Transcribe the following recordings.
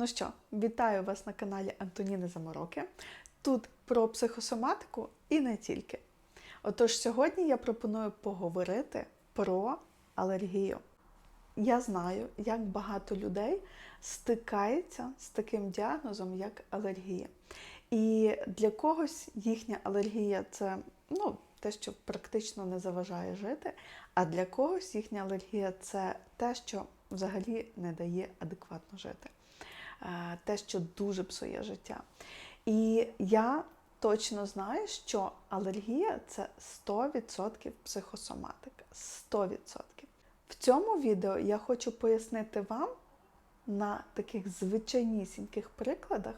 Ну що, вітаю вас на каналі Антоніни Замороки. Тут про психосоматику і не тільки. Отож, сьогодні я пропоную поговорити про алергію. Я знаю, як багато людей стикається з таким діагнозом, як алергія. І для когось їхня алергія це ну, те, що практично не заважає жити, а для когось їхня алергія це те, що взагалі не дає адекватно жити, те, що дуже псує життя. І я точно знаю, що алергія це 100% психосоматика. 100%. В цьому відео я хочу пояснити вам на таких звичайнісіньких прикладах,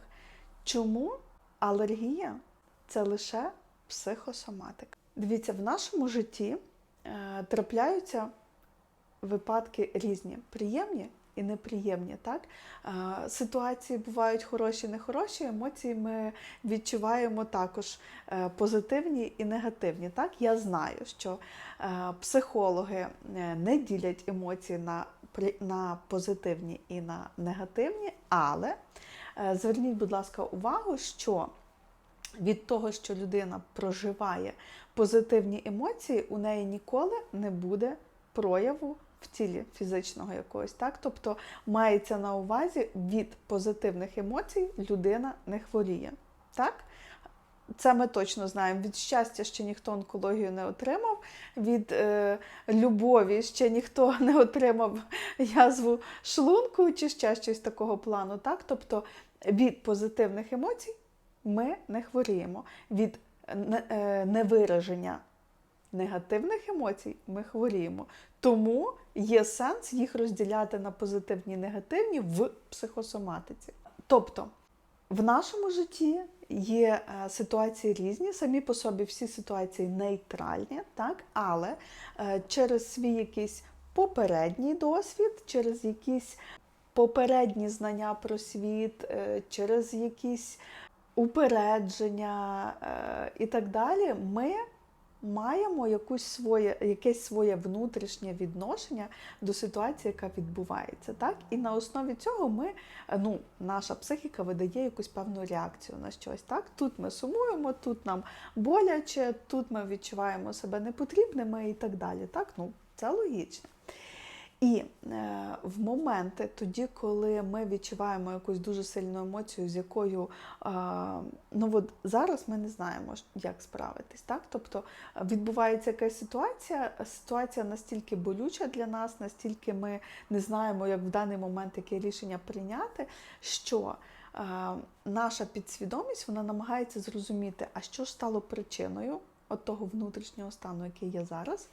чому алергія це лише психосоматика. Дивіться, в нашому житті е, трапляються випадки різні, приємні і неприємні. Так? Ситуації бувають хороші, нехороші, емоції ми відчуваємо також е, позитивні і негативні. Так? Я знаю, що е, психологи е, не ділять емоції на, на позитивні і на негативні, але зверніть, будь ласка, увагу, що від того, що людина проживає позитивні емоції, у неї ніколи не буде прояву в тілі фізичного якогось. Так? Тобто мається на увазі від позитивних емоцій людина не хворіє. Так? Це ми точно знаємо. Від щастя ще ніхто онкологію не отримав, від е, любові ще ніхто не отримав язву шлунку чи ще щось такого плану. Так? Тобто від позитивних емоцій ми не хворіємо. Від е, невираження негативних емоцій ми хворіємо. Тому є сенс їх розділяти на позитивні і негативні в психосоматиці. Тобто, в нашому житті є е, ситуації різні, самі по собі всі ситуації нейтральні, так? але е, через свій якийсь попередній досвід, через якісь попередні знання про світ, е, через якісь упередження і так далі, ми маємо якусь своє, якесь своє внутрішнє відношення до ситуації, яка відбувається. Так? І на основі цього ми, е, ну, наша психіка видає якусь певну реакцію на щось. Так? Тут ми сумуємо, тут нам боляче, тут ми відчуваємо себе непотрібними і так далі. Так? Ну, це логічно. І е, в моменти, тоді, коли ми відчуваємо якусь дуже сильну емоцію, з якою ну от зараз ми не знаємо, як справитись. Так? Тобто е, відбувається якась ситуація, ситуація настільки болюча для нас, настільки ми не знаємо, як в даний момент яке рішення прийняти, що е, наша підсвідомість вона намагається зрозуміти, а що ж стало причиною от того внутрішнього стану, який є зараз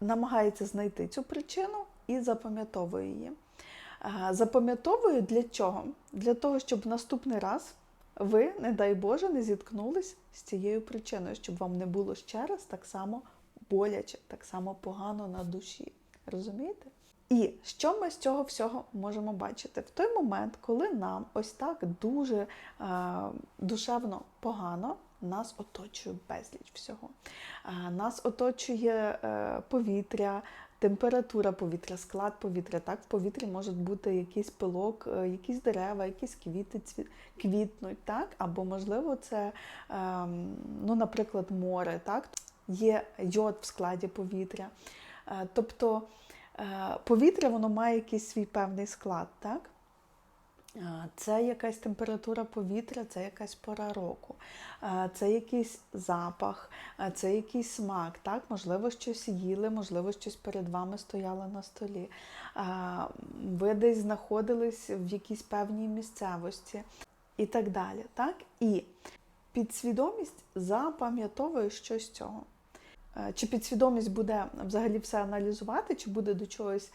намагається знайти цю причину і запам'ятовує її. Е, Запам'ятовую для чого? Для того, щоб наступний раз ви, не дай Боже, не зіткнулись з цією причиною, щоб вам не було ще раз так само боляче, так само погано на душі. Розумієте? І що ми з цього всього можемо бачити? В той момент, коли нам ось так дуже е, душевно погано, нас оточує безліч всього. Е, Нас оточує е, повітря, температура повітря, склад повітря. Так, в повітрі може бути якийсь пилок, е, якісь дерева, якісь квіти квітнуть, так? або можливо це, ем, ну, наприклад, море, так? є йод в складі повітря. Е, Тобто е, повітря воно має якийсь свій певний склад, так? Це якась температура повітря, це якась пора року, це якийсь запах, це якийсь смак. Так? Можливо, щось їли, можливо, щось перед вами стояло на столі. Ви десь знаходились в якійсь певній місцевості і так далі. Так? І підсвідомість запам'ятовує щось цього. Чи підсвідомість буде взагалі все аналізувати, чи буде до чогось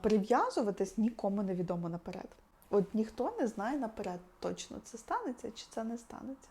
прив'язуватись, нікому не відомо наперед. От ніхто не знає наперед, точно це станеться чи це не станеться.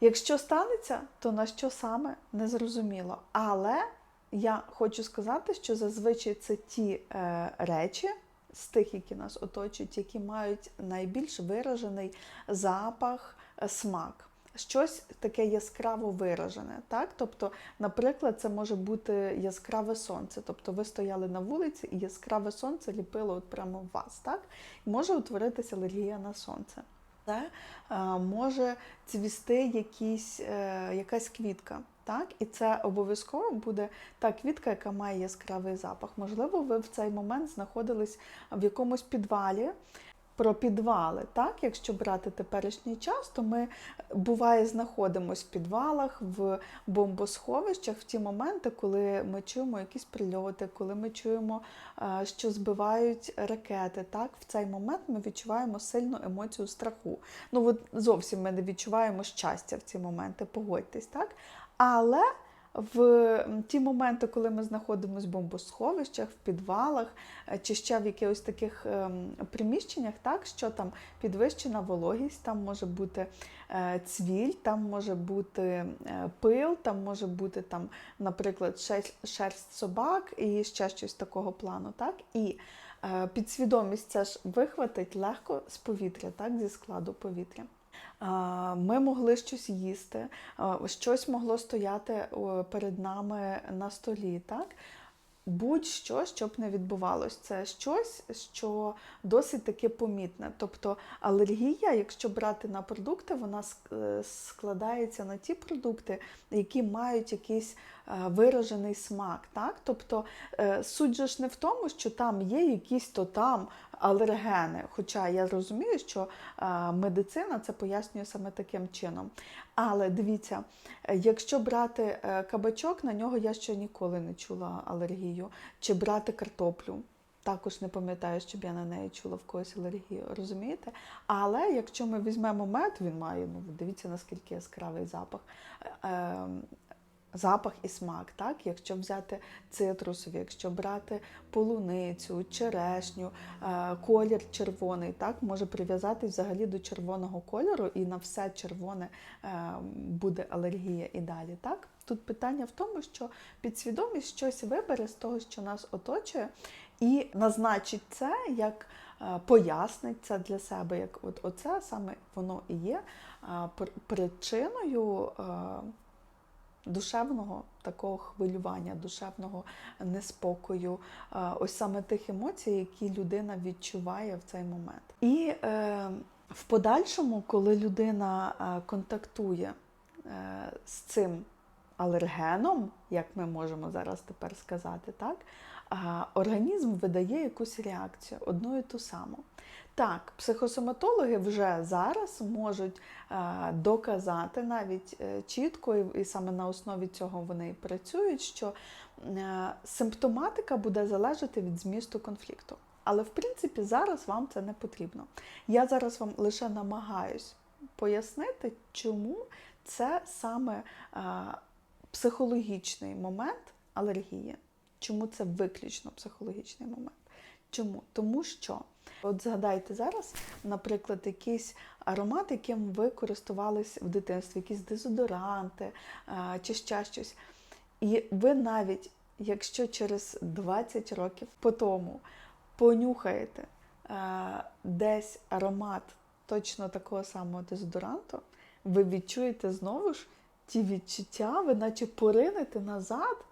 Якщо станеться, то на що саме незрозуміло. Але я хочу сказати, що зазвичай це ті е, речі з тих, які нас оточують, які мають найбільш виражений запах, е, смак. Щось таке яскраво виражене. Так? Тобто, наприклад, це може бути яскраве сонце. Тобто ви стояли на вулиці і яскраве сонце ліпило от прямо в вас. Так? Може утворитися алергія на сонце. Це е, може цвісти якісь, е, якась квітка. Так, і це обов'язково буде та квітка, яка має яскравий запах. Можливо, ви в цей момент знаходились в якомусь підвалі. Про підвали, так, якщо брати теперішній час, то ми буває знаходимося в підвалах, в бомбосховищах в ті моменти, коли ми чуємо якісь прильоти, коли ми чуємо, е, що збивають ракети. Так, в цей момент ми відчуваємо сильну емоцію страху. Ну от зовсім ми не відчуваємо щастя в ці моменти, погодьтесь, так. Але в ті моменти, коли ми знаходимося в бомбосховищах, в підвалах е, чи ще в якихось таких ем, приміщеннях, так що там підвищена вологість, там може бути е, цвіль, там може бути е, пил, там може бути там, наприклад, шерсть собак і ще щось такого плану. Так? І підсвідомість це ж вихватить легко з повітря, так, зі складу повітря. Ми могли щось їсти, щось могло стояти перед нами на столі. так? Будь-що, щоб не відбувалось, це щось, що досить таки помітне. Тобто алергія, якщо брати на продукти, вона е, складається на ті продукти, які мають якийсь е, виражений смак. Так? Тобто е, суть же ж не в тому, що там є якісь то там алергени. Хоча я розумію, що медицина це пояснює саме таким чином. Але дивіться, якщо брати кабачок, на нього я ще ніколи не чула алергію, чи брати картоплю. Також не пам'ятаю, щоб я на неї чула в когось алергію, розумієте? Але якщо ми візьмемо мед, він має, ну дивіться, наскільки яскравий запах. Запах і смак. Так? Якщо взяти цитрусові, якщо брати полуницю, черешню, е, колір червоний, так? може прив'язатись взагалі до червоного кольору, і на все червоне е, буде алергія і далі. Так? Тут питання в тому, що підсвідомість щось вибере з того, що нас оточує, і назначить це як е, пояснить це для себе, як от оце саме воно і є причиною душевного такого хвилювання, душевного неспокою, ось саме тих емоцій, які людина відчуває в цей момент. І е, в подальшому, коли людина е, контактує е, з цим алергеном, як ми можемо зараз тепер сказати, так, організм видає якусь реакцію, одну і ту саму. Так, психосоматологи вже зараз можуть е, доказати навіть е, чітко, і саме на основі цього вони працюють, що е, симптоматика буде залежати від змісту конфлікту. Але в принципі зараз вам це не потрібно. Я зараз вам лише намагаюсь пояснити, чому це саме психологічний момент алергії. Чому це виключно психологічний момент? Чому? Тому що, от згадайте зараз, наприклад, якийсь аромат, яким ви користувались в дитинстві, якісь дезодоранти чи ще щось. І ви навіть, якщо через 20 років по тому понюхаєте десь аромат точно такого самого дезодоранту, ви відчуєте знову ж ті відчуття, ви наче поринете назад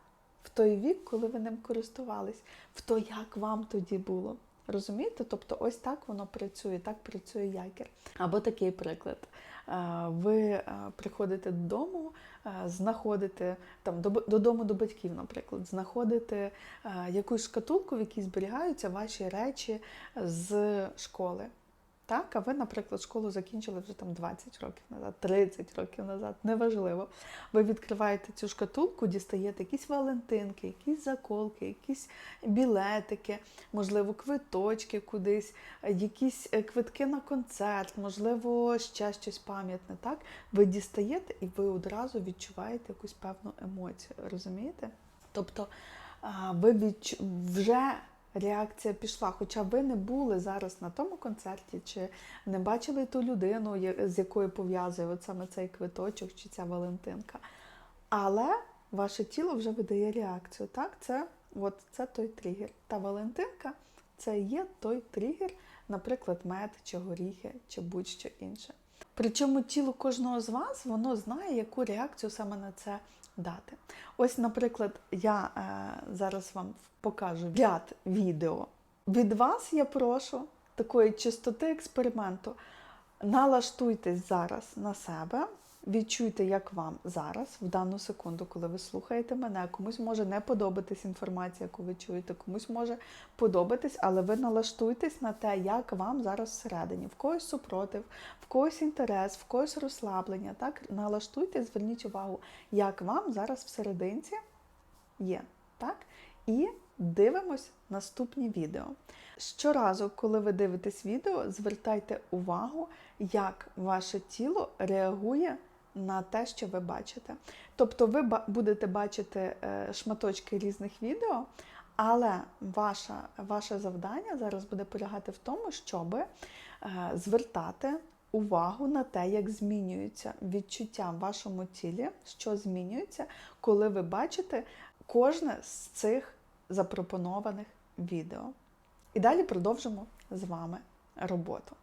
в той вік, коли ви ним користувались, в то, як вам тоді було. Розумієте? Тобто ось так воно працює, так працює якір. Або такий приклад. Ви приходите додому, знаходите там додому до батьків, наприклад, знаходите якусь шкатулку, в якій зберігаються ваші речі з школи. Так, а ви, наприклад, школу закінчили вже там 20 років назад, 30 років назад, неважливо. Ви відкриваєте цю шкатулку, дістаєте якісь валентинки, якісь заколки, якісь білетики, можливо, квиточки кудись, якісь е, квитки на концерт, можливо, ще щось пам'ятне. Так, ви дістаєте і ви одразу відчуваєте якусь певну емоцію. Розумієте? Тобто ви вже реакція пішла. Хоча ви не були зараз на тому концерті, чи не бачили ту людину, з якою пов'язує от саме цей квиточок чи ця Валентинка. Але ваше тіло вже видає реакцію. Так, це от, це той тригер. Та Валентинка це є той тригер, наприклад, мед, чи горіхи, чи будь-що інше. Причому тіло кожного з вас воно знає, яку реакцію саме на це дати. Ось, наприклад, я е, зараз вам покажу ряд відео. Від вас я прошу такої чистоти експерименту. Налаштуйтесь зараз на себе, відчуйте, як вам зараз, в дану секунду, коли ви слухаєте мене, комусь може не подобатись інформація, яку ви чуєте, комусь може подобатись, але ви налаштуйтесь на те, як вам зараз всередині, в когось супротив, в когось інтерес, в когось розслаблення. Так, налаштуйтесь, зверніть увагу, як вам зараз всерединці є. Так? І дивимось наступні відео. Щоразу, коли ви дивитесь відео, звертайте увагу, як ваше тіло реагує на те, що ви бачите. Тобто ви будете бачити е, шматочки різних відео, але ваша, ваше завдання зараз буде полягати в тому, щоб е, звертати увагу на те, як змінюються відчуття в вашому тілі, що змінюється, коли ви бачите кожне з цих запропонованих відео. І далі продовжимо з вами роботу.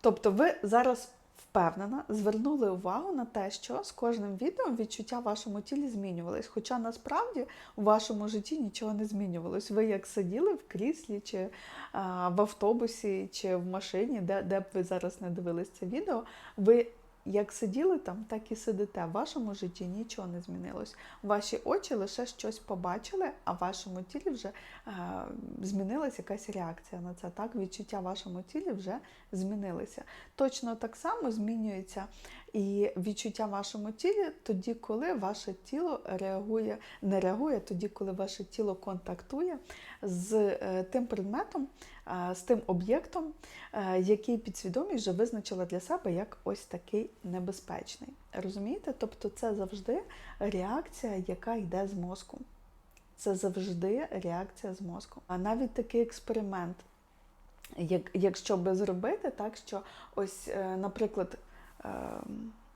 Тобто ви зараз впевнена звернули увагу на те, що з кожним відео відчуття в вашому тілі змінювались. Хоча насправді у вашому житті нічого не змінювалось. Ви як сиділи в кріслі, чи а, в автобусі, чи в машині, де, де б ви зараз не дивились це відео, ви як сиділи там, так і сидите. В вашому житті нічого не змінилось. Ваші очі лише щось побачили, а в вашому тілі вже е, змінилася якась реакція на це. Так, відчуття в вашому тілі вже змінилися. Точно так само змінюється і відчуття в вашому тілі тоді, коли ваше тіло реагує, не реагує, тоді, коли ваше тіло контактує з е, тим предметом, з тим об'єктом, е, який підсвідомість вже визначила для себе як ось такий небезпечний. Розумієте? Тобто це завжди реакція, яка йде з мозку. Це завжди реакція з мозку. А навіть такий експеримент, як, якщо би зробити, так що ось, е, наприклад,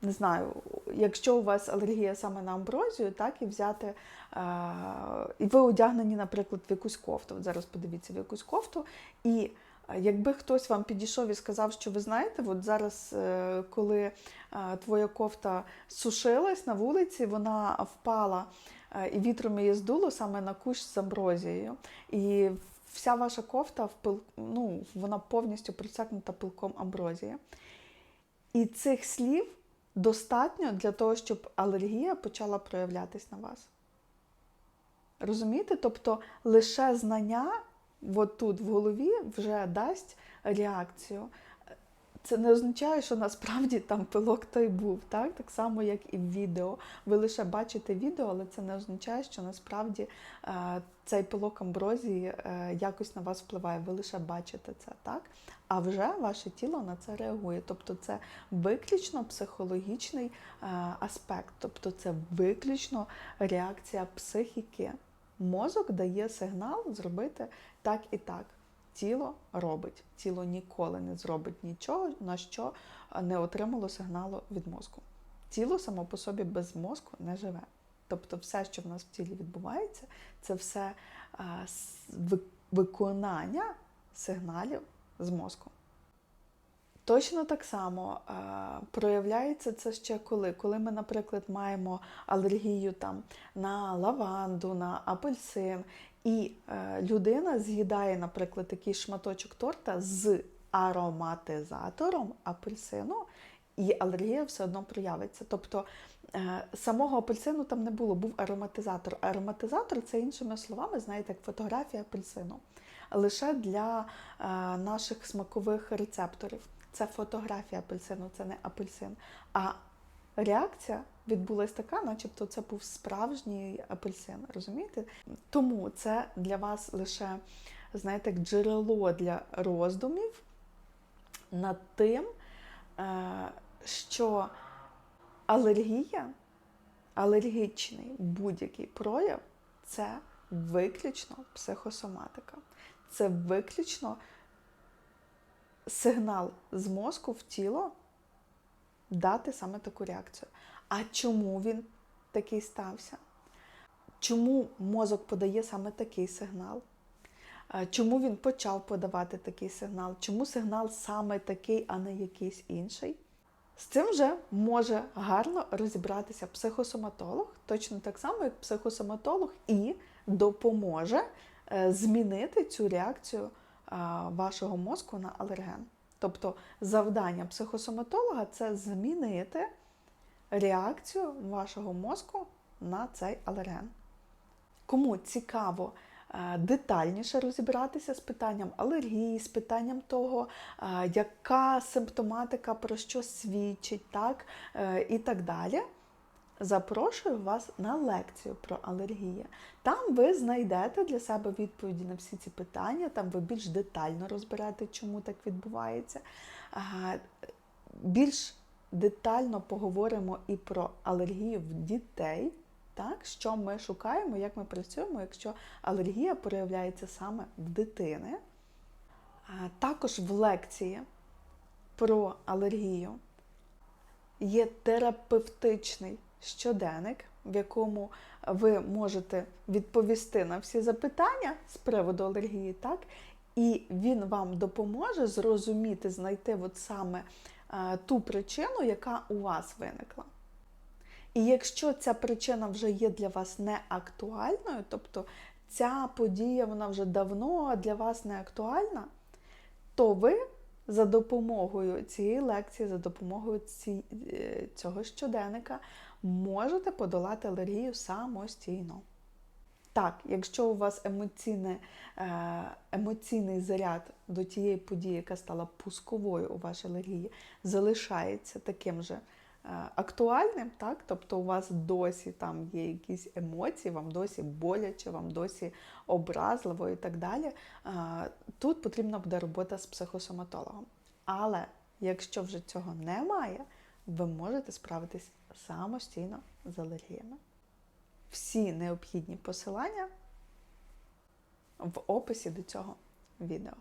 не знаю, якщо у вас алергія саме на амброзію, так і взяти, е, і ви одягнені, наприклад, в якусь кофту. От зараз подивіться в якусь кофту, і е, якби хтось вам підійшов і сказав, що ви знаєте, от зараз, е, коли твоя кофта сушилась на вулиці, вона впала і вітром її здуло саме на кущ з амброзією. І вся ваша кофта ну, вона повністю присякнута пилком амброзії. І цих слів достатньо для того, щоб алергія почала проявлятись на вас. Розумієте? Тобто лише знання от тут в голові вже дасть реакцію. Це не означає, що насправді там пилок той був, так? так само, як і в відео. Ви лише бачите відео, але це не означає, що насправді е, цей пилок амброзії е, якось на вас впливає. Ви лише бачите це, так? А вже ваше тіло на це реагує. Тобто це виключно психологічний е, аспект, тобто це виключно реакція психіки. Мозок дає сигнал зробити так і так. Тіло робить. Тіло ніколи не зробить нічого, на що не отримало сигналу від мозку. Тіло само по собі без мозку не живе. Тобто, все, що в нас в тілі відбувається, це все виконання сигналів з мозку. Точно так само е, проявляється це ще коли. Коли ми, наприклад, маємо алергію там, на лаванду, на апельсин, і е, людина з'їдає, наприклад, такий шматочок торта з ароматизатором апельсину, і алергія все одно проявиться. Тобто е, самого апельсину там не було, був ароматизатор. Ароматизатор це іншими словами, знаєте, як фотографія апельсину. Лише для е, наших смакових рецепторів. Це фотографія апельсину, це не апельсин. А реакція відбулася така, начебто це був справжній апельсин. Розумієте? Тому це для вас лише, знаєте, джерело для роздумів над тим, е, що алергія, алергічний будь-який прояв це виключно психосоматика. Це виключно сигнал з мозку в тіло дати саме таку реакцію. А чому він такий стався? Чому мозок подає саме такий сигнал? Чому він почав подавати такий сигнал? Чому сигнал саме такий, а не якийсь інший? З цим вже може гарно розібратися психосоматолог, точно так само, як психосоматолог, і допоможе е, змінити цю реакцію вашого мозку на алерген. Тобто завдання психосоматолога це змінити реакцію вашого мозку на цей алерген. Кому цікаво е, детальніше розібратися з питанням алергії, з питанням того, е, яка симптоматика про що свідчить, так, е, і так далі. Запрошую вас на лекцію про алергії. Там ви знайдете для себе відповіді на всі ці питання, там ви більш детально розберете, чому так відбувається. Більш детально поговоримо і про алергію в дітей, так, що ми шукаємо, як ми працюємо, якщо алергія проявляється саме в дитини. Також в лекції про алергію є терапевтичний щоденник, в якому ви можете відповісти на всі запитання з приводу алергії, так? І він вам допоможе зрозуміти, знайти от саме ту причину, яка у вас виникла. І якщо ця причина вже є для вас не актуальною, тобто ця подія вона вже давно для вас не актуальна, то ви за допомогою цієї лекції, за допомогою ці, е, цього щоденника можете подолати алергію самостійно. Так, якщо у вас емоційне, е, емоційний заряд до тієї події, яка стала пусковою у вашій алергії, залишається таким же е, актуальним, так? тобто у вас досі там є якісь емоції, вам досі боляче, вам досі образливо і так далі, е, тут потрібна буде робота з психосоматологом. Але якщо вже цього немає, ви можете справитись самостійно з алергіями. Всі необхідні посилання в описі до цього відео.